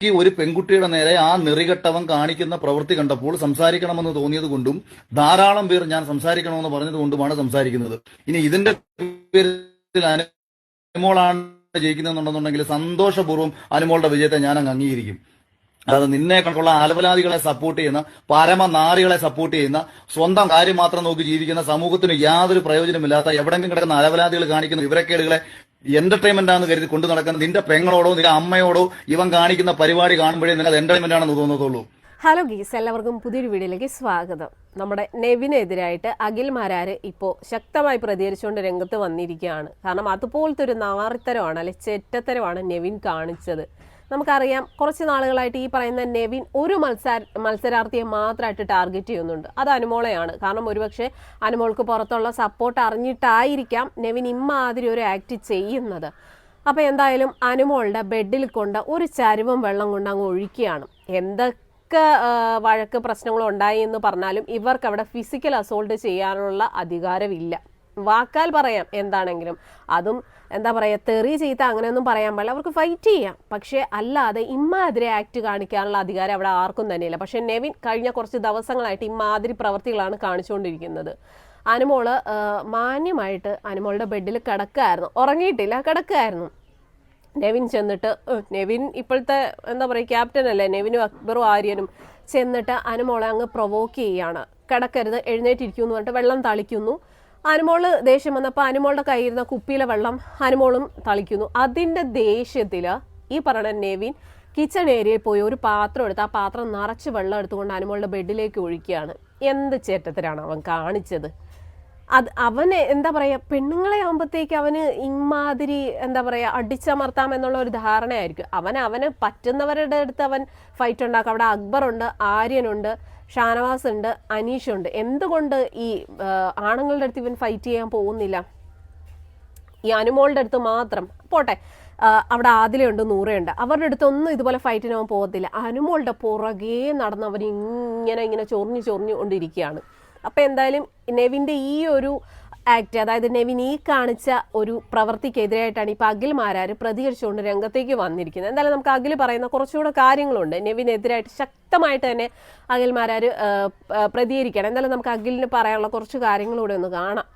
ഈ ഒരു പെൺകുട്ടിയുടെ നേരെ ആ നെറികെട്ടവൻ കാണിക്കുന്ന പ്രവൃത്തി കണ്ടപ്പോൾ സംസാരിക്കണമെന്ന് തോന്നിയത് കൊണ്ടും ധാരാളം പേർ ഞാൻ സംസാരിക്കണമെന്ന് പറഞ്ഞത് കൊണ്ടുമാണ് സംസാരിക്കുന്നത്. ഇനി ഇതിന്റെ പേരിൽ അനുമോളാണ് ജയിക്കുന്നുണ്ടെന്നുണ്ടെങ്കിൽ സന്തോഷപൂർവം അനുമോളുടെ വിജയത്തെ ഞാൻ അങ്ങ് അംഗീകരിക്കും. അതായത് നിന്നെ കണക്കുള്ള അലവലാദികളെ സപ്പോർട്ട് ചെയ്യുന്ന പരമനാരികളെ സപ്പോർട്ട് ചെയ്യുന്ന സ്വന്തം കാര്യം മാത്രം നോക്കി ജീവിക്കുന്ന സമൂഹത്തിന് യാതൊരു പ്രയോജനമില്ലാത്ത എവിടെങ്കിലും കിടക്കുന്ന അലവലാദികൾ കാണിക്കുന്ന വിവരക്കേടുകളെ എന്റർടൈൻമെന്റ് ആണെന്ന് കരുതി കൊണ്ടു നടക്കുന്ന നിന്റെ പെങ്ങളോടോ നിന്റെ അമ്മയോടോ ഇവൻ കാണിക്കുന്ന പരിപാടി കാണുമ്പോഴേ നിനക്ക് എന്റർടൈൻമെന്റ് ആണെന്ന് തോന്നത്തുള്ളൂ ഹലോ ഗീസ് എല്ലാവർക്കും പുതിയൊരു വീഡിയോയിലേക്ക് സ്വാഗതം. നമ്മുടെ നെവിനെതിരായിട്ട് അഖിൽ മാരാര് ഇപ്പോൾ ശക്തമായി പ്രതികരിച്ചുകൊണ്ട് രംഗത്ത് വന്നിരിക്കുകയാണ്. കാരണം അതുപോലത്തെ ഒരു നാറിത്തരമാണ് അല്ലെ ചെറ്റത്തരമാണ് നെവിൻ കാണിച്ചത്. നമുക്കറിയാം കുറച്ച് നാളുകളായിട്ട് ഈ പറയുന്ന നെവിൻ ഒരു മത്സര മത്സരാർത്ഥിയെ മാത്രമായിട്ട് ടാർഗറ്റ് ചെയ്യുന്നുണ്ട്. അത് അനുമോളെയാണ്. കാരണം ഒരുപക്ഷെ അനുമോൾക്ക് പുറത്തുള്ള സപ്പോർട്ട് അറിഞ്ഞിട്ടായിരിക്കാം നെവിൻ ഇമ്മാതിരി ഒരു ആക്ട് ചെയ്യുന്നത്. അപ്പോൾ എന്തായാലും അനുമോളുടെ ബെഡിൽ കൊണ്ട് ഒരു ചരുവം വെള്ളം കൊണ്ട് അങ്ങ് ഒഴിക്കുകയാണ്. എന്തൊക്കെ വഴക്ക് പ്രശ്നങ്ങൾ ഉണ്ടായി എന്ന് പറഞ്ഞാലും ഇവർക്ക് അവിടെ ഫിസിക്കൽ അസോൾട്ട് ചെയ്യാനുള്ള അധികാരമില്ല. വാക്കാൽ പറയാം എന്താണെങ്കിലും. അതും എന്താ പറയുക തെറി ചെയ്ത അങ്ങനെയൊന്നും പറയാൻ പാടില്ല. അവർക്ക് ഫൈറ്റ് ചെയ്യാം. പക്ഷേ അല്ലാതെ ഇമ്മാതിരി ആക്ട് കാണിക്കാനുള്ള അധികാരം അവിടെ ആർക്കും തന്നെയില്ല. പക്ഷേ നെവിൻ കഴിഞ്ഞ കുറച്ച് ദിവസങ്ങളായിട്ട് ഇമ്മാതിരി പ്രവൃത്തികളാണ് കാണിച്ചുകൊണ്ടിരിക്കുന്നത്. അനുമോൾ മാന്യമായിട്ട് അനുമോളുടെ ബെഡിൽ കിടക്കായിരുന്നു. ഉറങ്ങിയിട്ടില്ല കിടക്കായിരുന്നു. നെവിൻ ചെന്നിട്ട് നെവിൻ ഇപ്പോഴത്തെ എന്താ പറയുക ക്യാപ്റ്റൻ അല്ലേ? നെവിനും അക്ബറും ആര്യനും ചെന്നിട്ട് അനുമോളെ അങ്ങ് പ്രൊവോക്ക് ചെയ്യാണ്. കിടക്കരുത് എഴുന്നേറ്റിരിക്കുന്നു പറഞ്ഞിട്ട് വെള്ളം തളിക്കുന്നു. അനുമോൾ ദേഷ്യം വന്നപ്പോൾ അനുമോളുടെ കയ്യിരുന്ന കുപ്പിയിലെ വെള്ളം അനുമോളും തളിക്കുന്നു. അതിന്റെ ദേഷ്യത്തിൽ ഈ പറയുന്ന നെവിൻ കിച്ചൺ ഏരിയയിൽ പോയി ഒരു പാത്രം എടുത്ത് ആ പാത്രം നിറച്ച് വെള്ളം എടുത്തുകൊണ്ട് അനുമോളുടെ ബെഡിലേക്ക് ഒഴിക്കുകയാണ്. എന്ത് ചേട്ടത്തിലാണ് അവൻ കാണിച്ചത്? അത് അവന് എന്താ പറയുക പെണ്ണുങ്ങളെ ആകുമ്പോഴത്തേക്ക് അവന് ഇമാതിരി എന്താ പറയുക അടിച്ചമർത്താം എന്നുള്ള ഒരു ധാരണയായിരിക്കും. അവൻ അവന് പറ്റുന്നവരുടെ അടുത്ത് അവൻ ഫൈറ്റ് ഉണ്ടാക്കും. അവിടെ അക്ബറുണ്ട് ആര്യനുണ്ട് ഷാനവാസ് ഉണ്ട് അനീഷ് ഉണ്ട് എന്തുകൊണ്ട് ഈ ആണുങ്ങളുടെ അടുത്ത് ഇവൻ ഫൈറ്റ് ചെയ്യാൻ പോകുന്നില്ല? ഈ അനുമോളുടെ അടുത്ത് മാത്രം. പോട്ടെ. അവിടെ ആദിലയുണ്ട് നൂറയുണ്ട്. അവരുടെ അടുത്തൊന്നും ഇതുപോലെ ഫൈറ്റിന് അവൻ പോകത്തില്ല. അനുമോളുടെ പുറകെ നടന്ന് അവൻ ഇങ്ങനെ ഇങ്ങനെ ചൊറിഞ്ഞു ചൊറിഞ്ഞു കൊണ്ടിരിക്കുകയാണ്. അപ്പോൾ എന്തായാലും നെവിന്റെ ഈ ഒരു ആക്ട് അതായത് നെവിൻ ഈ കാണിച്ച ഒരു പ്രവൃത്തിക്കെതിരായിട്ടാണ് ഇപ്പോൾ അഖിൽ മാരാർ പ്രതികരിച്ചുകൊണ്ട് രംഗത്തേക്ക് വന്നിരിക്കുന്നത്. എന്തായാലും നമുക്ക് അഖിൽ പറയുന്ന കുറച്ചുകൂടെ കാര്യങ്ങളുണ്ട്. നെവിനെതിരായിട്ട് ശക്തമായിട്ട് തന്നെ അഖിൽ മാരാർ പ്രതികരിക്കണം എന്തായാലും നമുക്ക് അഖിലിന് പറയാനുള്ള കുറച്ച് കാര്യങ്ങളൂടെ ഒന്ന് കാണാം.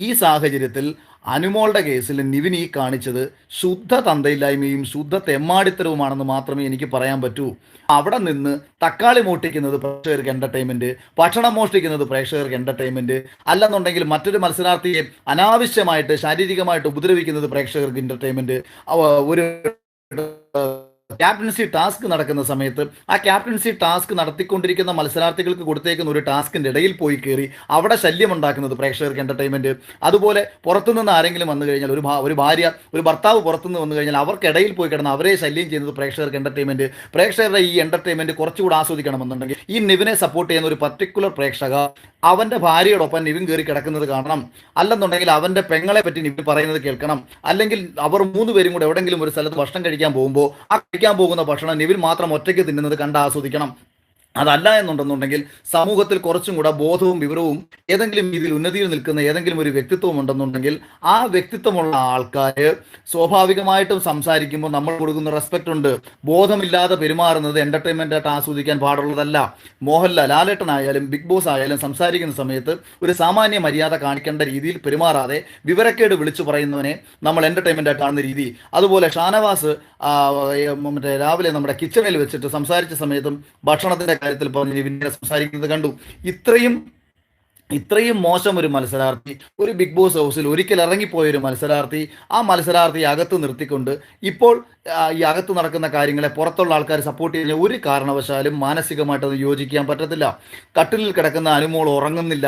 ഈ സാഹചര്യത്തിൽ അനുമോളുടെ കേസിൽ നിവിൻ ഈ കാണിച്ചത് ശുദ്ധ തന്തയില്ലായ്മയും ശുദ്ധ തെമ്മാടിത്തരവുമാണെന്ന് മാത്രമേ എനിക്ക് പറയാൻ പറ്റൂ. അവിടെ നിന്ന് തക്കാളി മോഷ്ടിക്കുന്നത് പ്രേക്ഷകർക്ക് എന്റർടൈൻമെന്റ് ഭക്ഷണം മോഷ്ടിക്കുന്നത് പ്രേക്ഷകർക്ക് എന്റർടൈൻമെന്റ് അല്ലെന്നുണ്ടെങ്കിൽ മറ്റൊരു മത്സരാർത്ഥിയെ അനാവശ്യമായിട്ട് ശാരീരികമായിട്ട് ഉപദ്രവിക്കുന്നത് പ്രേക്ഷകർക്ക് എന്റർടൈൻമെന്റ് ഒരു ക്യാപ്റ്റൻസി ടാസ്ക് നടക്കുന്ന സമയത്ത് ആ ക്യാപ്റ്റൻസി ടാസ്ക് നടത്തിക്കൊണ്ടിരിക്കുന്ന മത്സരാർത്ഥികൾക്ക് കൊടുത്തേക്കുന്ന ഒരു ടാസ്കിന്റെ ഇടയിൽ പോയി കയറി അവിടെ ശല്യം ഉണ്ടാക്കുന്നത് പ്രേക്ഷകർക്ക് എന്റർടൈൻമെന്റ് അതുപോലെ പുറത്തുനിന്ന് ആരെങ്കിലും വന്നു കഴിഞ്ഞാൽ ഒരു ഒരു ഭാര്യ ഒരു ഭർത്താവ് പുറത്തുനിന്ന് വന്നു കഴിഞ്ഞാൽ അവർക്കിടയിൽ പോയി കിടന്ന് അവരെ ശല്യം ചെയ്യുന്നത് പ്രേക്ഷകർക്ക് എന്റർടൈൻമെന്റ് പ്രേക്ഷകരുടെ ഈ എന്റർടൈൻമെന്റ് കുറച്ചുകൂടി ആസ്വദിക്കണമെന്നുണ്ടെങ്കിൽ ഈ നിവിനെ സപ്പോർട്ട് ചെയ്യുന്ന ഒരു പർട്ടിക്കുലർ പ്രേക്ഷക അവന്റെ ഭാര്യയോടൊപ്പം നിവിൻ കയറി കിടക്കുന്നത് കാണണം. അല്ലെന്നുണ്ടെങ്കിൽ അവന്റെ പെങ്ങളെ പറ്റി നിവിൻ പറയുന്നത് കേൾക്കണം. അല്ലെങ്കിൽ അവർ മൂന്ന് പേരും കൂടെ എവിടെങ്കിലും ഒരു സ്ഥലത്ത് ഭക്ഷണം കഴിക്കാൻ പോകുമ്പോൾ ആ കഴിക്കാൻ പോകുന്ന ഭക്ഷണം നിവിൻ മാത്രം ഒറ്റയ്ക്ക് തിന്നുന്നത് കണ്ട് ആസ്വദിക്കണം. അതല്ല എന്നുണ്ടെന്നുണ്ടെങ്കിൽ സമൂഹത്തിൽ കുറച്ചും കൂടെ ബോധവും വിവരവും ഏതെങ്കിലും രീതിയിൽ ഉന്നതിയിൽ നിൽക്കുന്ന ഏതെങ്കിലും ഒരു വ്യക്തിത്വം ഉണ്ടെന്നുണ്ടെങ്കിൽ ആ വ്യക്തിത്വമുള്ള ആൾക്കാർ സ്വാഭാവികമായിട്ടും സംസാരിക്കുമ്പോൾ നമ്മൾ കൊടുക്കുന്ന റെസ്പെക്ട് ഉണ്ട്. ബോധമില്ലാതെ പെരുമാറുന്നത് എന്റർടൈൻമെന്റ് ആയിട്ട് ആസ്വദിക്കാൻ പാടുള്ളതല്ല. മോഹൻലാൽ ലാലേട്ടനായാലും ബിഗ് ബോസ് ആയാലും സംസാരിക്കുന്ന സമയത്ത് ഒരു സാമാന്യ മര്യാദ കാണിക്കേണ്ട രീതിയിൽ പെരുമാറാതെ വിവരക്കേട് വിളിച്ചു പറയുന്നവനെ നമ്മൾ എന്റർടൈൻമെന്റ് ആയിട്ട് കാണുന്ന രീതി. അതുപോലെ ഷാനവാസ് മറ്റേ രാവിലെ നമ്മുടെ കിച്ചണിൽ വെച്ചിട്ട് സംസാരിച്ച സമയത്തും ഭക്ഷണത്തിന്റെ കാര്യത്തിൽ പറഞ്ഞ് വിനയ സംസാരിക്കുന്നത് കണ്ടു. ഇത്രയും ഇത്രയും മോശം ഒരു മത്സരാർത്ഥി ഒരു ബിഗ് ബോസ് ഹൗസിൽ ഒരിക്കൽ ഇറങ്ങിപ്പോയ ഒരു മത്സരാർത്ഥി ആ മത്സരാർത്ഥി അകത്ത് നിർത്തിക്കൊണ്ട് ഇപ്പോൾ ഈ അകത്ത് നടക്കുന്ന കാര്യങ്ങളെ പുറത്തുള്ള ആൾക്കാർ സപ്പോർട്ട് ചെയ്യുന്ന ഒരു കാരണവശാലും മാനസികമായിട്ട് അത് യോജിക്കാൻ പറ്റത്തില്ല. കട്ടിലിൽ കിടക്കുന്ന അനുമോൾ ഉറങ്ങുന്നില്ല.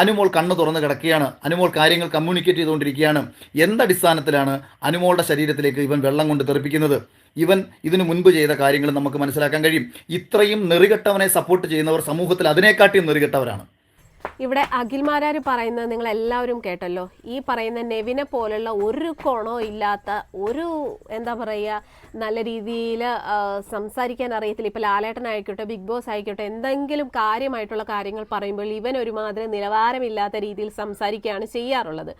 അനുമോൾ കണ്ണ് തുറന്ന് കിടക്കുകയാണ്. അനുമോൾ കാര്യങ്ങൾ കമ്മ്യൂണിക്കേറ്റ് ചെയ്തുകൊണ്ടിരിക്കുകയാണ്. എന്തടിസ്ഥാനത്തിലാണ് അനുമോളുടെ ശരീരത്തിലേക്ക് ഇവൻ വെള്ളം കൊണ്ട് തെറിപ്പിക്കുന്നത്? ഇവൻ ഇതിനു മുൻപ് ചെയ്ത കാര്യങ്ങൾ നമുക്ക് മനസ്സിലാക്കാൻ കഴിയും. ഇത്രയും നെറികെട്ടവനെ സപ്പോർട്ട് ചെയ്യുന്നവർ സമൂഹത്തിൽ അതിനെക്കാട്ടിയും നെറികെട്ടവരാണ്. ഇവിടെ അഖിൽമാരാർ പറയുന്നത് നിങ്ങൾ എല്ലാവരും കേട്ടല്ലോ. ഈ പറയുന്ന നെവിനെ പോലുള്ള ഒരു കോണോ ഇല്ലാത്ത ഒരു എന്താ പറയുക നല്ല രീതിയിൽ സംസാരിക്കാൻ അറിയത്തില്ല. ഇപ്പോൾ ലാലേട്ടനായിക്കോട്ടെ ബിഗ് ബോസ് ആയിക്കോട്ടെ എന്തെങ്കിലും കാര്യമായിട്ടുള്ള കാര്യങ്ങൾ പറയുമ്പോൾ ഇവൻ ഒരുമാതിരി നിലവാരമില്ലാത്ത രീതിയിൽ സംസാരിക്കുകയാണ് ചെയ്യാറുള്ളത്.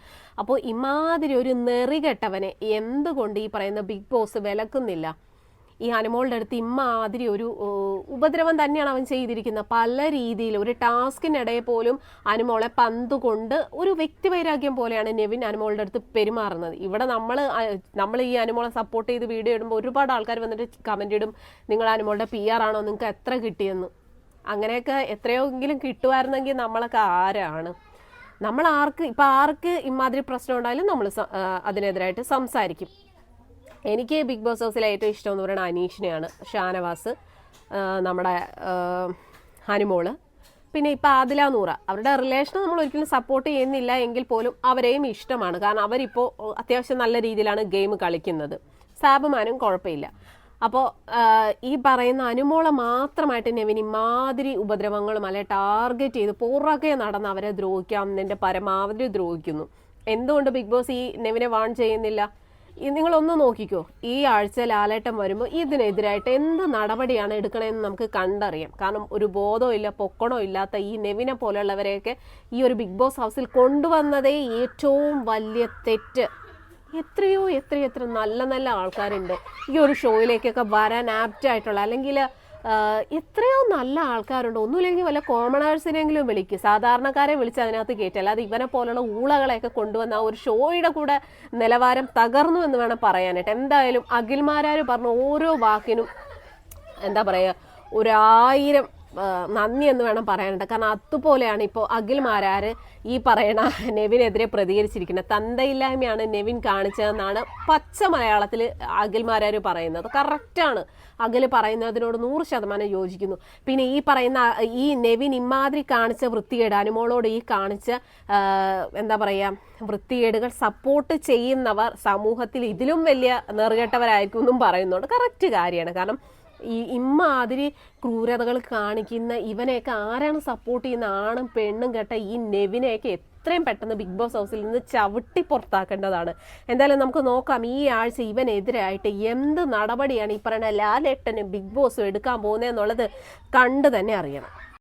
അപ്പോൾ ഇമാതിരി ഒരു നെറികെട്ടവനെ എന്തുകൊണ്ട് ഈ പറയുന്ന ബിഗ് ബോസ് വിലക്കുന്നില്ല? ഈ അനുമോളുടെ അടുത്ത് ഇമ്മാതിരി ഒരു ഉപദ്രവം തന്നെയാണ് അവൻ ചെയ്തിരിക്കുന്നത് പല രീതിയിൽ ഒരു ടാസ്കിനിടയിൽ പോലും അനുമോളെ പന്തുകൊണ്ട് ഒരു വ്യക്തിവൈരാഗ്യം പോലെയാണ് നെവിൻ അനുമോളുടെ അടുത്ത് പെരുമാറുന്നത്. ഇവിടെ നമ്മൾ നമ്മൾ ഈ അനുമോളെ സപ്പോർട്ട് ചെയ്ത് വീഡിയോ ഇടുമ്പോൾ ഒരുപാട് ആൾക്കാർ വന്നിട്ട് കമന്റ് ഇടും നിങ്ങൾ അനുമോളുടെ പി ആർ ആണോ? നിങ്ങൾക്ക് എത്ര കിട്ടിയെന്ന്? അങ്ങനെയൊക്കെ എത്രയോങ്കിലും കിട്ടുമായിരുന്നെങ്കിൽ നമ്മളൊക്കെ ആരാണ്? നമ്മൾ ആർക്ക് ഇപ്പം ആർക്ക് ഇമാതിരി പ്രശ്നം ഉണ്ടായാലും നമ്മൾ അതിനെതിരായിട്ട് സംസാരിക്കും. എനിക്ക് ബിഗ് ബോസ് ഹൗസിലെ ഏറ്റവും ഇഷ്ടം എന്ന് പറയുന്നത് അനീഷിനെയാണ് ഷാനവാസ് നമ്മുടെ ഹനുമോൾ പിന്നെ ഇപ്പം ആദില നൂറ. അവരുടെ റിലേഷൻ നമ്മൾ ഒരിക്കലും സപ്പോർട്ട് ചെയ്യുന്നില്ല എങ്കിൽ പോലും അവരെയും ഇഷ്ടമാണ്. കാരണം അവരിപ്പോൾ അത്യാവശ്യം നല്ല രീതിയിലാണ് ഗെയിം കളിക്കുന്നത്. സാബുമാനും കുഴപ്പമില്ല. അപ്പോൾ ഈ പറയുന്ന അനുമോളെ മാത്രമായിട്ട് നെവിൻ ഇമാതിരി ഉപദ്രവങ്ങളും അല്ലെ ടാർഗറ്റ് ചെയ്ത് പുറകെ നടന്ന് അവരെ ദ്രോഹിക്കാം എന്നതിന്റെ പരമാവധി ദ്രോഹിക്കുന്നു. എന്തുകൊണ്ട് ബിഗ് ബോസ് ഈ നെവിനെ വാൺ ചെയ്യുന്നില്ല? നിങ്ങളൊന്ന് നോക്കിക്കോ. ഈ ആഴ്ച ലാലേട്ടം വരുമ്പോൾ ഇതിനെതിരായിട്ട് എന്ത് നടപടിയാണ് എടുക്കണമെന്ന് നമുക്ക് കണ്ടറിയാം. കാരണം ഒരു ബോധമില്ല പൊക്കണോ ഇല്ലാത്ത ഈ നെവിനെ പോലെയുള്ളവരെയൊക്കെ ഈ ഒരു ബിഗ് ബോസ് ഹൗസിൽ കൊണ്ടുവന്നതേ ഏറ്റവും വലിയ തെറ്റ്. എത്രയോ എത്ര എത്ര നല്ല നല്ല ആൾക്കാരുണ്ട്. ഈ ഒരു ഷോയിലേക്കൊക്കെ വരാൻ ആപ്റ്റ് ആയിട്ടുള്ള അല്ലെങ്കിൽ എത്രയോ നല്ല ആൾക്കാരുണ്ട്. ഒന്നുമില്ലെങ്കിൽ വല്ല കോമണേഴ്സിനെങ്കിലും വിളിക്കും. സാധാരണക്കാരെ വിളിച്ച് അതിനകത്ത് കയറ്റി. അല്ലാതെ ഇവനെ പോലുള്ള ഊളകളെയൊക്കെ കൊണ്ടുവന്ന ആ ഒരു ഷോയുടെ കൂടെ നിലവാരം തകർന്നു എന്ന് വേണം പറയാനായിട്ട്. എന്തായാലും അഖിൽമാരാർ പറഞ്ഞ ഓരോ വാക്കിനും എന്താ പറയുക ഒരായിരം നന്ദി എന്ന് വേണം പറയാനുണ്ട്. കാരണം അതുപോലെയാണ് ഇപ്പോൾ അഖിൽ മാരാർ ഈ പറയണ നെവിനെതിരെ പ്രതികരിച്ചിരിക്കുന്നത്. തന്തയില്ലായ്മയാണ് നെവിൻ കാണിച്ചതെന്നാണ് പച്ച മലയാളത്തിൽ അഖിൽ മാരാർ പറയുന്നത്. കറക്റ്റാണ് അഖിൽ പറയുന്നതിനോട് നൂറ് ശതമാനം യോജിക്കുന്നു. പിന്നെ ഈ പറയുന്ന ഈ നെവിൻ ഇമാതിരി കാണിച്ച വൃത്തികേട് അനുമോളോട് ഈ കാണിച്ച എന്താ പറയുക വൃത്തികേടുകൾ സപ്പോർട്ട് ചെയ്യുന്നവർ സമൂഹത്തിൽ ഇതിലും വലിയ നെറുകെട്ടവരായിരിക്കും എന്നും പറയുന്നുണ്ട്. കറക്റ്റ് കാര്യമാണ്. കാരണം ഈ ഇമ്മാതിരി ക്രൂരതകൾ കാണിക്കുന്ന ഇവനെയൊക്കെ ആരാണ് സപ്പോർട്ട് ചെയ്യുന്ന? ആണും പെണ്ണും കേട്ട ഈ നെവിനെയൊക്കെ എത്രയും പെട്ടെന്ന് ബിഗ് ബോസ് ഹൗസിൽ നിന്ന് ചവിട്ടി പുറത്താക്കേണ്ടതാണ്. എന്തായാലും നമുക്ക് നോക്കാം ഈ ആഴ്ച ഇവനെതിരായിട്ട് എന്ത് നടപടിയാണ് ഈ പറയുന്ന ലാലേട്ടനും ബിഗ് ബോസും എടുക്കാൻ പോകുന്നത് എന്നുള്ളത് കണ്ടു തന്നെ അറിയണം.